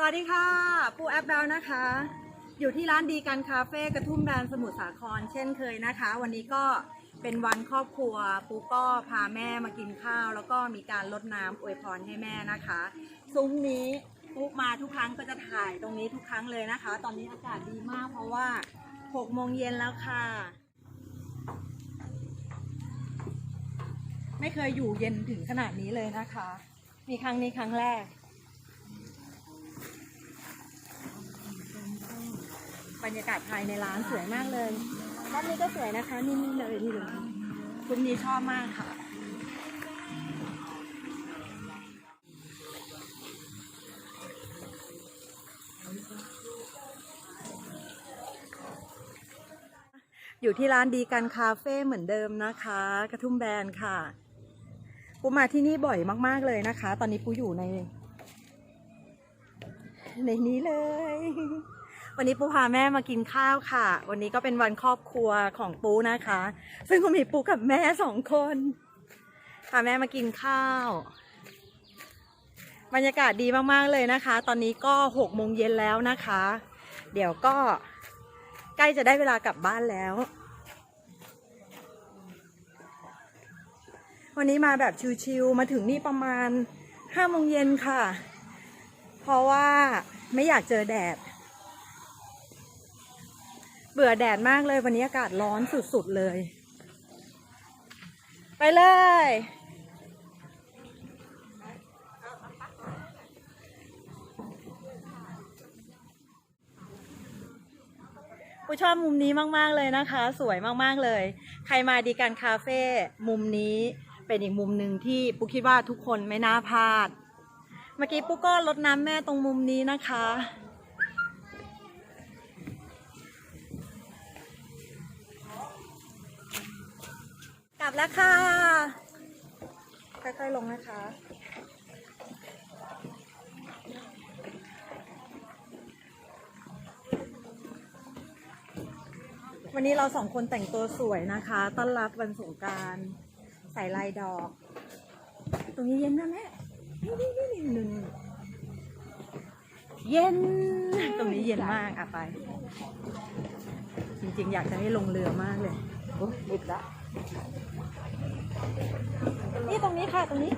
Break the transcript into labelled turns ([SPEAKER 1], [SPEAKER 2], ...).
[SPEAKER 1] สวัสดีค่ะ ปูแอปดาวนะคะ อยู่ที่ร้านดีกันคาเฟ่กระทุ่มแบนสมุทรสาครเช่นเคยนะคะ วันนี้ก็เป็นวันครอบครัว ปูก็พาแม่มากินข้าว แล้วก็มีการลดน้ำอวยพรให้แม่นะคะ ซุ้มนี้ปูมาทุกครั้งก็จะถ่ายตรงนี้ทุกครั้งเลยนะคะ ตอนนี้อากาศดีมากเพราะว่า6โมงเย็นแล้วค่ะ ไม่เคยอยู่เย็นถึงขนาดนี้เลยนะคะ มีครั้งนี้ครั้งแรก รรยากาศภายในร้านสวยมากเลยรอบนี้ก็สวยนะคะนี่นี่เลยนี่เลยคุณนี้ชอบมากค่ะ อยู่ที่ร้านดีกันคาเฟ่เหมือนเดิมนะคะ กระทุ่มแบนค่ะปูมาที่นี่บ่อยมากๆเลยนะคะ ตอนนี้ปูอยู่ใน ในนี้เลย วันนี้ปูพาแม่มากินข้าวค่ะ วันนี้ก็เป็นวันครอบครัวของปูนะคะ ซึ่งก็มีปูกับแม่สองคนพาแม่มากินข้าว บรรยากาศดีมากๆเลยนะคะ ตอนนี้ก็หกโมงเย็นแล้วนะคะ เดี๋ยวก็ใกล้จะได้เวลากลับบ้านแล้ว วันนี้มาแบบชิวๆมาถึงนี่ประมาณห้าโมงเย็นค่ะ เพราะว่าไม่อยากเจอแดด เบื่อแดดมากเลยวันนี้อากาศร้อนสุดๆเลย ไปเลย กูชอบมุมนี้มากๆเลยนะคะ สวยมากๆเลย ใครมาดีกันคาเฟ่มุมนี้เป็นอีกมุมหนึ่งที่ปุ๊กคิดว่าทุกคนไม่น่าพลาด เมื่อกี้ปุ๊กก็ลดน้ำแม่ตรงมุมนี้นะคะ แล้วค่ะ ค่อยๆลงนะคะ วันนี้เราสองคนแต่งตัวสวยนะคะ ต้อนรับวันสงการใส่ลายดอก ตรงนี้เย็นนะแม่นี่นี่นี่หนึ่งเย็น ตรงนี้เย็นมากอะไป จริงๆ อยากจะให้ลงเรือมากเลย
[SPEAKER 2] โอ้มืดละ
[SPEAKER 1] นี่ตรงนี้ค่ะ ตรงนี้